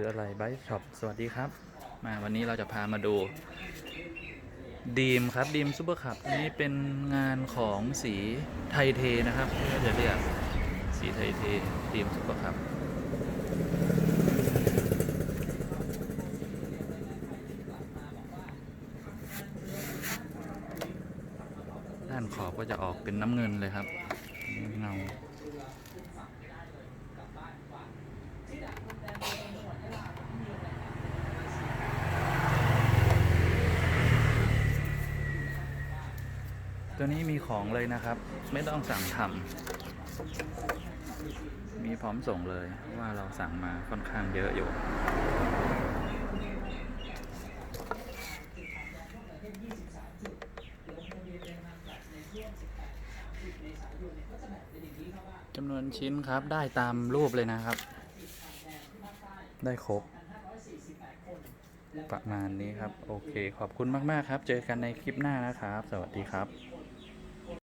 จอะไรไบช็อปสวัสดีครับ มาวันนี้เราจะพามาดูดีมครับดีมซูเปอร์คัพอันนี้เป็นงานของสีไทเทนะครับที่จะเรียกสีไทเทดีมซูเปอร์คัพด้านขอบก็จะออกเป็นน้ำเงินเลยครับเงา ตัวนี้มีของเลยนะครับ ไม่ต้องสั่งทำมีพร้อมส่งเลยว่าเราสั่งมาค่อนข้างเยอะอยู่ จำนวนชิ้นครับได้ตามรูปเลยนะครับ ได้ครบประมาณนี้ครับ โอเค ขอบคุณมาก ๆ ครับ เจอกันในคลิปหน้านะครับ สวัสดีครับ